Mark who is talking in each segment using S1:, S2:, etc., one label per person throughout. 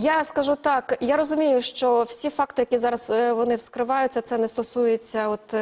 S1: Я скажу так, я розумію, що всі факти, які зараз е, вони вскриваються, це не стосується от.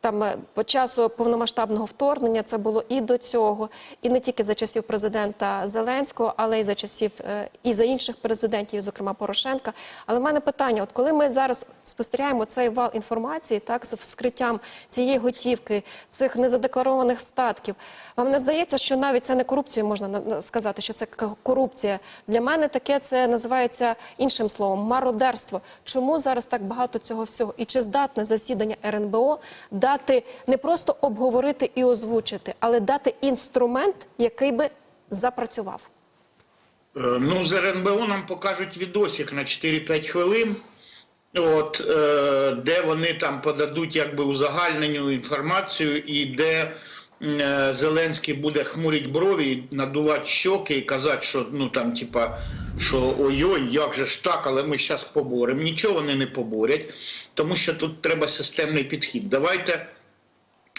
S1: Там е, по часу повномасштабного вторгнення це було і до цього, і не тільки за часів президента Зеленського, але й за часів е, і за інших президентів, зокрема Порошенка. Але в мене питання: от коли ми зараз спостерігаємо цей вал інформації, так з вскриттям цієї готівки, цих незадекларованих статків, вам не здається, що навіть це не корупцію можна на- на- сказати, що це корупція. Для мене таке це називається іншим словом мародерство. Чому зараз так багато цього всього? І чи здатне засідання РНБО дати не просто обговорити і озвучити, але дати інструмент, який би запрацював?
S2: Е, Ну, з РНБО нам покажуть відосик на 4-5 хвилин, от, е, де вони там подадуть якби узагальнену інформацію і де Зеленський буде хмурить брові, надувати щоки і казати, що ну там, типа, що ой-ой, як же ж так, але ми зараз поборемо. Нічого вони не поборять, тому що тут треба системний підхід. Давайте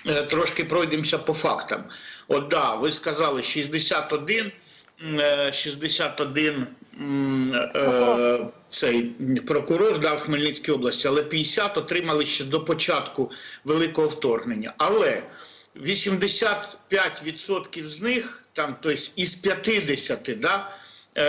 S2: е, трошки пройдемося по фактам. От да, ви сказали 61, е, 61 е, цей прокурор да, в Хмельницькій області, але 50 отримали ще до початку великого вторгнення. Але 85% з них, там, тобто із 50, да, е,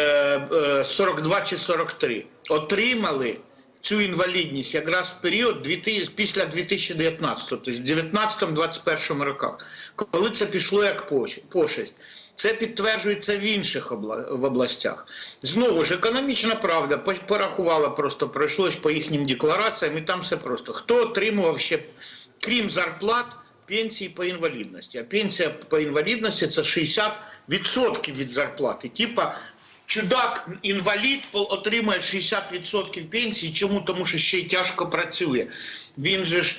S2: е, 42 чи 43, отримали цю інвалідність якраз в період 2000, після 2019, тобто в 19-21 роках, коли це пішло як пошесть. Це підтверджується в інших в областях. Знову ж економічна правда порахувала просто, пройшлось по їхнім деклараціям, і там все просто. Хто отримував ще, крім зарплат, пенсії по інвалідності. А пенсія по інвалідності це 60% від зарплати. Типа чудак інвалід отримує 60% пенсії. Чому? Тому що ще й тяжко працює. Він же ж.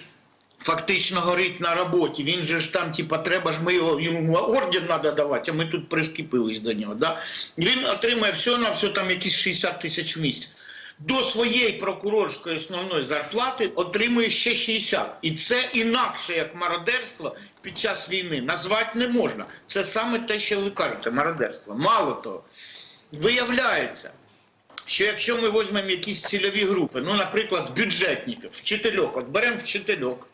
S2: Фактично горить на роботі. Він же ж там, типа, треба ж ми його йому орден треба давати, а ми тут прискіпились до нього. Да? Він отримує все на все там якісь 60 тисяч в місяць. До своєї прокурорської основної зарплати отримує ще 60. І це інакше як мародерство під час війни назвати не можна. Це саме те, що ви кажете, мародерство. Мало того, виявляється, що якщо ми візьмемо якісь цільові групи, ну, наприклад, бюджетників, вчительок, от беремо вчительок,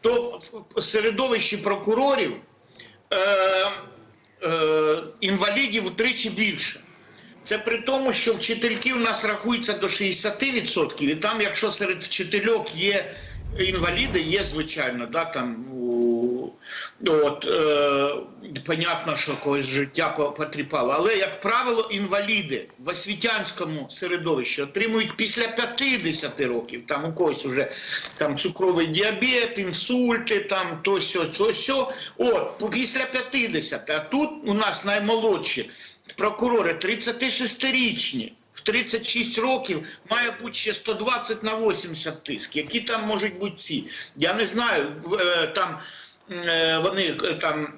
S2: то в середовищі прокурорів е, е, інвалідів утричі більше. Це при тому, що вчительки у нас рахуються до 60%, і там, якщо серед вчительок є інваліди, є звичайно, да, там от, е, понятно, що когось життя по- потріпало. Але, як правило, інваліди в освітянському середовищі отримують після 50 років. Там у когось уже там цукровий діабет, інсульти, там то сьо, то сьо. От, після 50. А тут у нас наймолодші прокурори 36-річні. В 36 років має бути ще 120 на 80 тиск. Які там можуть бути ці? Я не знаю. е, Там е, вони е, там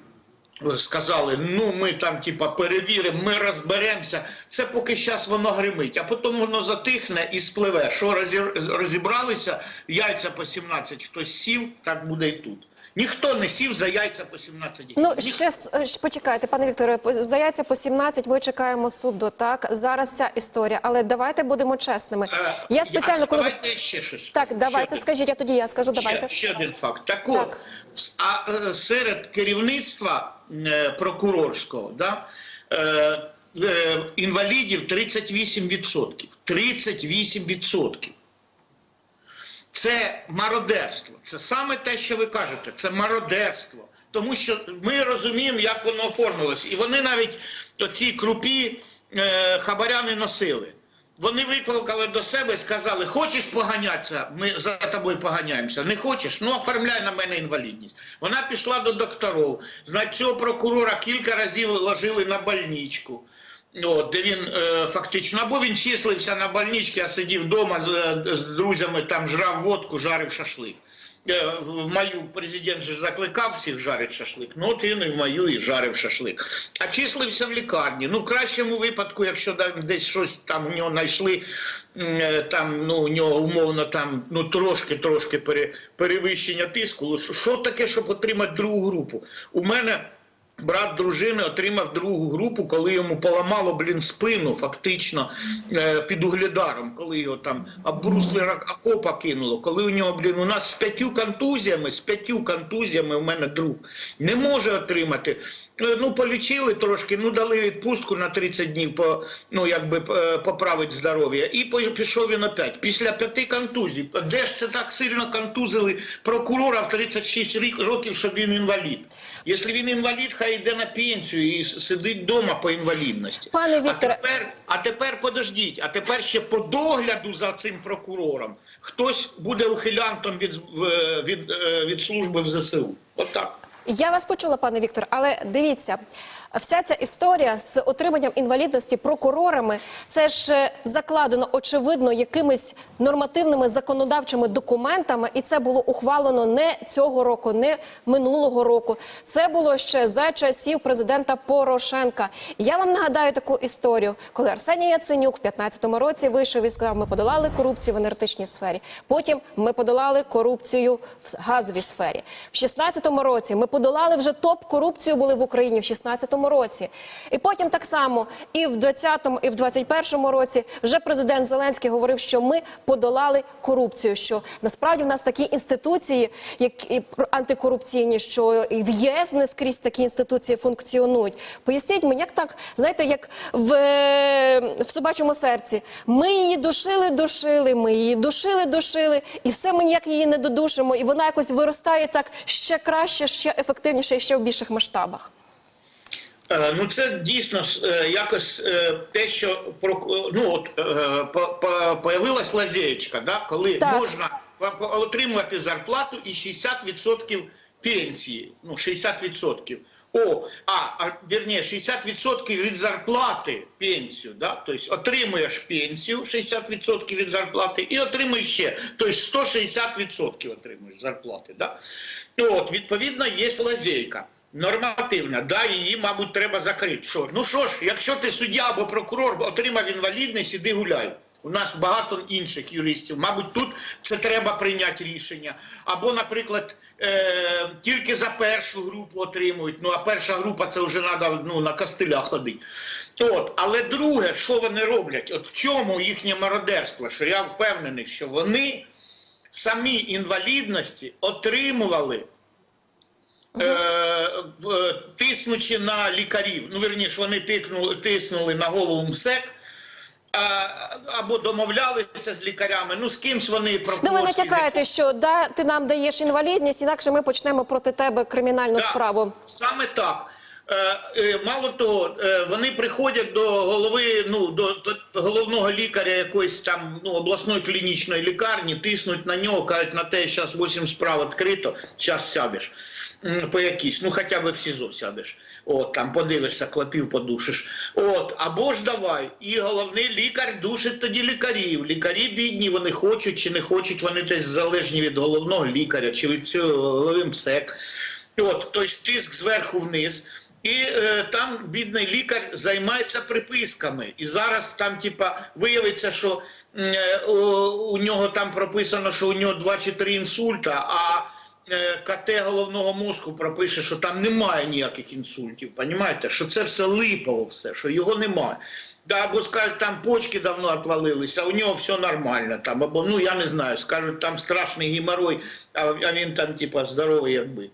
S2: сказали, ну ми там типа перевіримо, ми розберемося. Це поки зараз воно гримить, а потім воно затихне і спливе. Що розібралися, яйця по 17 хтось сів, так буде і тут. Ніхто не сів за яйця по 17
S1: Ну
S2: Ніхто.
S1: ще е, почекайте, пане Вікторе. За яйця по 17 ми чекаємо суду. Так зараз ця історія, але давайте будемо чесними.
S2: Е,
S1: Я спеціально коли
S2: давайте ще щось.
S1: так,
S2: скажу.
S1: давайте
S2: Ще
S1: скажіть, а тоді я скажу.
S2: Ще,
S1: Давайте
S2: ще один факт. Так от,
S1: Так.
S2: а е, серед керівництва е, прокурорського да, е, е, інвалідів 38%. 38%. Це мародерство. Це саме те, що ви кажете. Це мародерство. Тому що ми розуміємо, як воно оформилось. І вони навіть оці крупі е, хабаря не носили. Вони викликали до себе і сказали: хочеш поганятися, ми за тобою поганяємося. Не хочеш? Ну оформляй на мене інвалідність. Вона пішла до докторів. Значить, цього прокурора кілька разів ложили на больничку. От, де він е, фактично, або він числився на больничці, а сидів вдома з, е, з друзями, там жрав водку, жарив шашлик. Е, в маю президент же закликав всіх жарити шашлик. Ну от він і в маю і жарив шашлик. А числився в лікарні. Ну, в кращому випадку, якщо да- десь щось там у нього знайшли, е, там ну у нього умовно там ну трошки трошки пере, перевищення тиску. Що таке, щоб отримати другу групу? У мене Брат дружини отримав другу групу, коли йому поламало блін спину, фактично е, під углядаром, коли його там обрусли окопа кинуло. Коли у нього блін у нас з п'ятью контузіями, з п'ятью контузіями у мене друг не може отримати. Е, Ну, полічили трошки, ну дали відпустку на 30 днів, по, ну якби е, поправити здоров'я. І пішов він опять. Після п'яти контузій. Де ж це так сильно контузили прокурора в 36 рік- років, що він інвалід? Якщо він інвалід, хай йде на пенсію і сидить вдома по інвалідності.
S1: Пане Вікторе-
S2: а тепер, а тепер подождіть, а тепер ще по догляду за цим прокурором хтось буде ухилянтом від, в- від, е, від служби в ЗСУ. Отак.
S1: Я вас почула, пане Віктор, але дивіться, вся ця історія з отриманням інвалідності прокурорами, це ж е, закладено очевидно якимись нормативними законодавчими документами, і це було ухвалено не цього року, не минулого року. Це було ще за часів президента Порошенка. Я вам нагадаю таку історію, коли Арсеній Яценюк в 15-му році вийшов і сказав, ми подолали корупцію в енергетичній сфері. Потім ми подолали корупцію в газовій сфері. В 16-му році ми подолали вже топ корупцію були в Україні в 16-му році. І потім так само і в 20-му, і в 21-му році вже президент Зеленський говорив, що ми подолали корупцію. Що насправді в нас такі інституції, як і антикорупційні, що і в ЄС не скрізь такі інституції функціонують. Поясніть мені, як так, знаєте, як в, е, в собачому серці. Ми її душили, душили, ми її душили, душили, і все ми ніяк її не додушимо. І вона якось виростає так ще краще, ще ефективніше і ще в більших масштабах.
S2: Е, Ну, це дійсно е, якось е, те, що ну, от, по- по- появилась лазєєчка, да, коли
S1: Так.
S2: можна отримувати зарплату і 60% пенсії. Ну, 60%. О, а, а вірніше, 60% від зарплати пенсію, да? тобто отримуєш пенсію 60% від зарплати і отримуєш ще, тобто 160% отримуєш зарплати. Да? От, відповідно, є лазейка. Нормативна, да, її, мабуть, треба закрити. Що? Ну що ж, якщо ти суддя або прокурор отримав інвалідність, іди гуляй. У нас багато інших юристів. Мабуть, тут це треба прийняти рішення. Або, наприклад, е, тільки за першу групу отримують. Ну а перша група це вже треба ну, на костиля ходити. От, але друге, що вони роблять? От в чому їхнє мародерство? Що я впевнений, що вони самі інвалідності отримували. Е, в- тиснучи на лікарів, ну вірніше, вони тикнули, тиснули на голову МСЕК, або домовлялися з лікарями. Ну з кимсь вони
S1: Ну ви натякаєте, що да, ти нам даєш інвалідність, інакше ми почнемо проти тебе кримінальну
S2: Да,
S1: справу.
S2: Саме так. Е, е, Мало того, е, вони приходять до голови, ну до, до головного лікаря якоїсь там ну, обласної клінічної лікарні, тиснуть на нього, кажуть, на те, зараз 8 справ відкрито, зараз сядеш по якійсь, ну хоча б в СІЗО сядеш. От там подивишся, клопів подушиш. От, або ж давай. І головний лікар душить тоді лікарів. Лікарі бідні, вони хочуть чи не хочуть, вони десь залежні від головного лікаря чи від цього голови МСЕК. От, тобто тиск зверху вниз. І е, там бідний лікар займається приписками. І зараз там, типа, виявиться, що е, у, у нього там прописано, що у нього 2 чи 3 інсульта, а КТ головного мозку пропише, що там немає ніяких інсультів. Понімаєте? Що це все липово, все, що його немає. Да, або скажуть, там почки давно отвалилися, а у нього все нормально. Там, або ну я не знаю, скажуть, там страшний геморрой, а, він там, типа, здоровий як бик.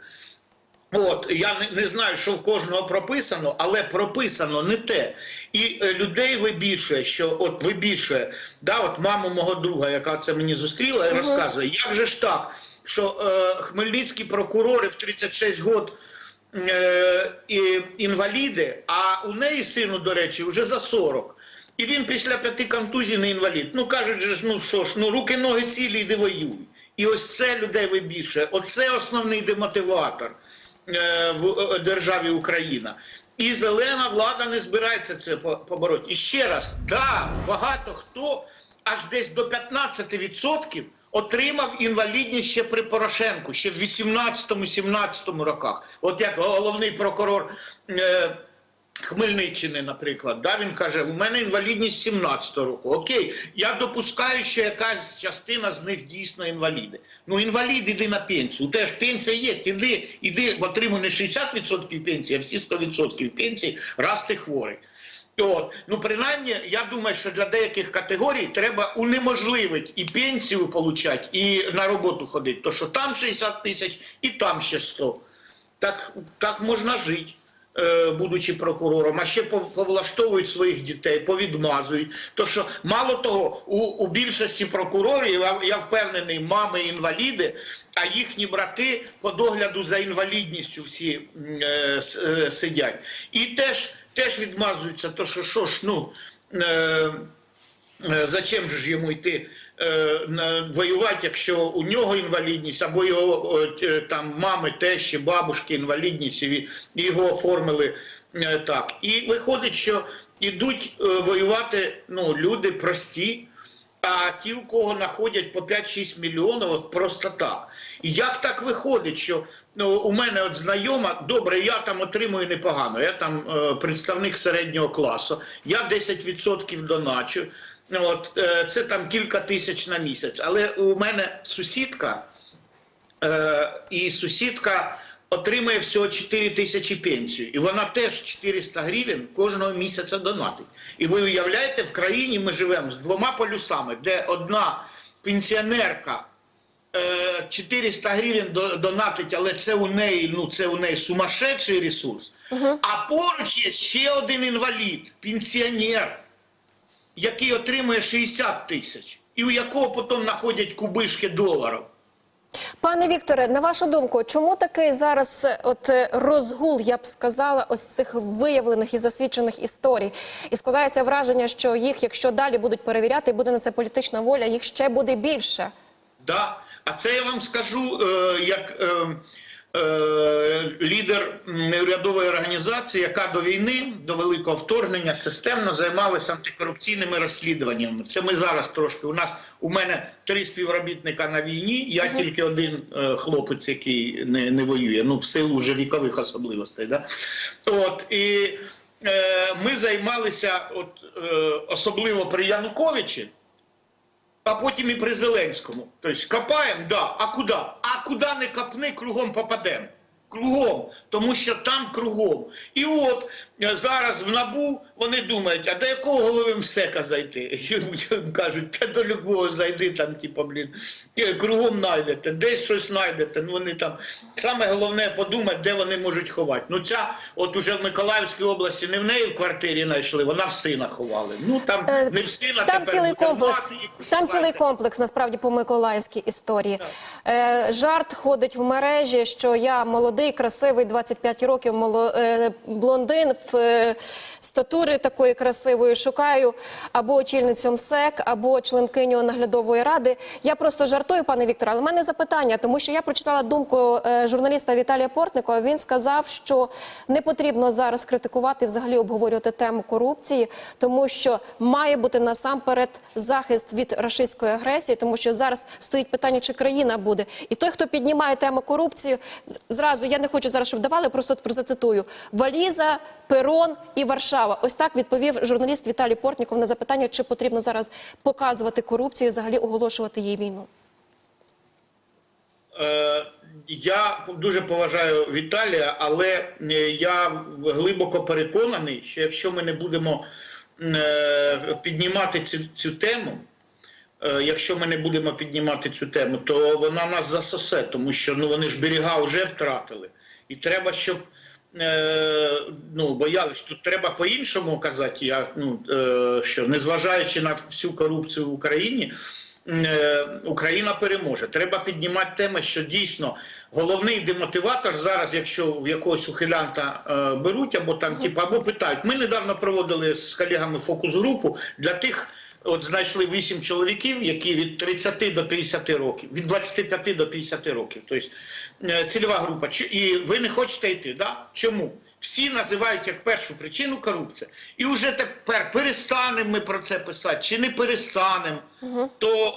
S2: От я не, не знаю, що в кожного прописано, але прописано не те. І е, людей вибільшує, що от вибільшує, да, от маму мого друга, яка це мені зустріла, і розказує, як же ж так, що е, хмельницькі прокурори в 36 років е, і, інваліди, а у неї сину, до речі, вже за 40. І він після п'яти контузій не інвалід. Ну кажуть, ну що ж, ну руки, ноги цілі, йди воюй. І ось це людей вибільшує. Оце основний демотиватор е, в е, державі Україна. І зелена влада не збирається це побороти. І ще раз, да, багато хто аж десь до 15% отримав інвалідність ще при Порошенку, ще в 18-17 роках. От як головний прокурор. Е, Хмельниччини, наприклад, да, він каже, у мене інвалідність 17 року. Окей, я допускаю, що якась частина з них дійсно інваліди. Ну, інвалід, іди на пенсію. У тебе ж пенсія є, іди, іди отримуй не 60% пенсії, а всі 100% пенсії, раз ти хворий. От. Ну, принаймні, я думаю, що для деяких категорій треба унеможливити і пенсію отримати, і на роботу ходити. То що там 60 тисяч і там ще 100. Так, так можна жити, е, будучи прокурором, а ще повлаштовують своїх дітей, повідмазують. То що мало того, у, у більшості прокурорів, я, я впевнений, мами інваліди, а їхні брати по догляду за інвалідністю всі е, е, сидять. І теж, теж відмазуються, то що, що ж, ну. Е, Е, Зачем же ж йому йти е, на- воювати, якщо у нього інвалідність, або його е, там мами, тещі, бабушки інвалідність, і його оформили е, так. І виходить, що йдуть е, воювати ну, люди прості, а ті, у кого знаходять по 5-6 мільйонів, от просто так. І як так виходить, що ну, у мене от знайома, добре, я там отримую непогано, я там е, представник середнього класу, я 10% доначу, от, е, це там кілька тисяч на місяць. Але у мене сусідка, е, і сусідка отримує всього 4 тисячі пенсію. І вона теж 400 гривень кожного місяця донатить. І ви уявляєте, в країні ми живемо з двома полюсами, де одна пенсіонерка е, 400 гривень донатить, але це у неї, ну це у неї сумасшедший ресурс. А поруч є ще один інвалід, пенсіонер, який отримує 60 тисяч, і у якого потім знаходять кубишки доларів.
S1: Пане Вікторе, на вашу думку, чому такий зараз е, от е, розгул, я б сказала, ось цих виявлених і засвідчених історій? І складається враження, що їх, якщо далі будуть перевіряти, буде на це політична воля, їх ще буде більше.
S2: Да. А це я вам скажу е, як лідер м, неурядової організації, яка до війни, до великого вторгнення, системно займалася антикорупційними розслідуваннями. Це ми зараз трошки. У нас у мене три співробітника на війні. Я тільки один е, хлопець, який не, не воює. Ну в силу вже вікових особливостей. Да? От і е, ми займалися, от е, особливо при Януковичі а потім і при Зеленському. Тобто копаємо, да, а куди? А куди не копни, кругом попадемо. Кругом, тому що там кругом. І от зараз в набу вони думають, а до якого голови МСЕКа зайти? Кажуть, та до любого зайди, там, типу, блін, кругом знайдете, десь щось знайдете. Ну вони там саме головне подумати, де вони можуть ховати. Ну ця, от уже в Миколаївській області не в неї в квартирі знайшли, вона в сина ховали. Ну там
S1: Е,
S2: не в сина
S1: Там
S2: тепер
S1: цілий комплекс. Там цілий комплекс насправді по миколаївській історії. Е, жарт ходить в мережі, що я молодий, красивий, 25 років, моло, е, блондин статури такої красивої. Шукаю або очільницю МСЕК, або членкиню наглядової ради. Я просто жартую, пане Вікторе, але в мене запитання, тому що я прочитала думку е, журналіста Віталія Портникова. Він сказав, що не потрібно зараз критикувати, взагалі обговорювати тему корупції, тому що має бути насамперед захист від рашистської агресії, тому що зараз стоїть питання, чи країна буде. І той, хто піднімає тему корупції, зразу я не хочу зараз, щоб давали, просто зацитую Валіза, Перон і Варшава. Ось так відповів журналіст Віталій Портніков на запитання, чи потрібно зараз показувати корупцію, і взагалі оголошувати її війну.
S2: Е, Я дуже поважаю Віталія, але е, я глибоко переконаний, що якщо ми не будемо е, піднімати цю, цю тему, е, якщо ми не будемо піднімати цю тему, то вона нас засосе, тому що ну, вони ж берега вже втратили. І треба, щоб ну, боялись. Тут треба по-іншому казати, я, ну, е, що незважаючи на всю корупцію в Україні, е, Україна переможе. Треба піднімати теми, що дійсно головний демотиватор зараз, якщо в якогось ухилянта е, беруть, або там, типу, або питають. Ми недавно проводили з колегами фокус-групу для тих. От знайшли вісім чоловіків, які від 30 до 50 років, від 25 до 50 років. Тобто цільова група. І ви не хочете йти, да? Чому? всі називають як першу причину корупція. І вже тепер перестанемо ми про це писати чи не перестанемо, то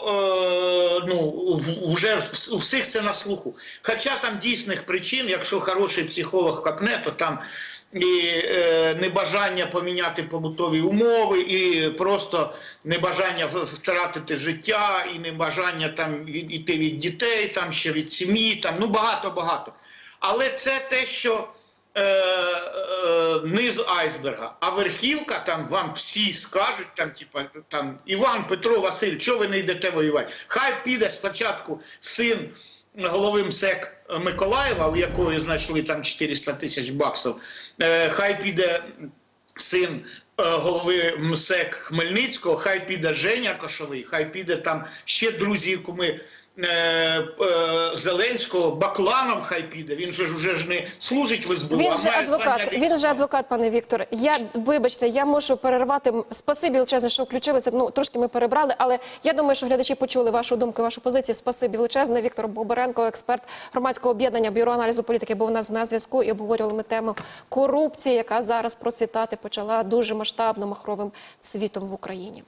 S2: е, ну, вже у всіх це на слуху. Хоча там дійсних причин, якщо хороший психолог копне, то там і е, небажання поміняти побутові умови, і просто небажання втратити життя, і небажання там іти від дітей, там ще від сім'ї, там ну багато багато. Але це те, що е, е, низ айсберга, а верхівка там вам всі скажуть, там, типа, там Іван Петро Василь, чого ви не йдете воювати? Хай піде спочатку син голови МСЕК Миколаєва, у якої знайшли там 400 тисяч баксів, е, хай піде син е, голови МСЕК Хмельницького, хай піде Женя Кошовий, хай піде там ще друзі, куми е, е, Зеленського, Бакланов хай піде. Він же ж уже ж не служить в СБУ.
S1: Він же адвокат. Він же адвокат, пане Віктор. Я вибачте, я можу перервати. Спасибі величезне, що включилися. Ну трошки ми перебрали, але я думаю, що глядачі почули вашу думку, вашу позицію. Спасибі величезне. Віктор Бобаренко, експерт громадського об'єднання бюро аналізу політики, був у нас на зв'язку і обговорювали ми тему корупції, яка зараз процвітати почала дуже масштабно махровим цвітом в Україні.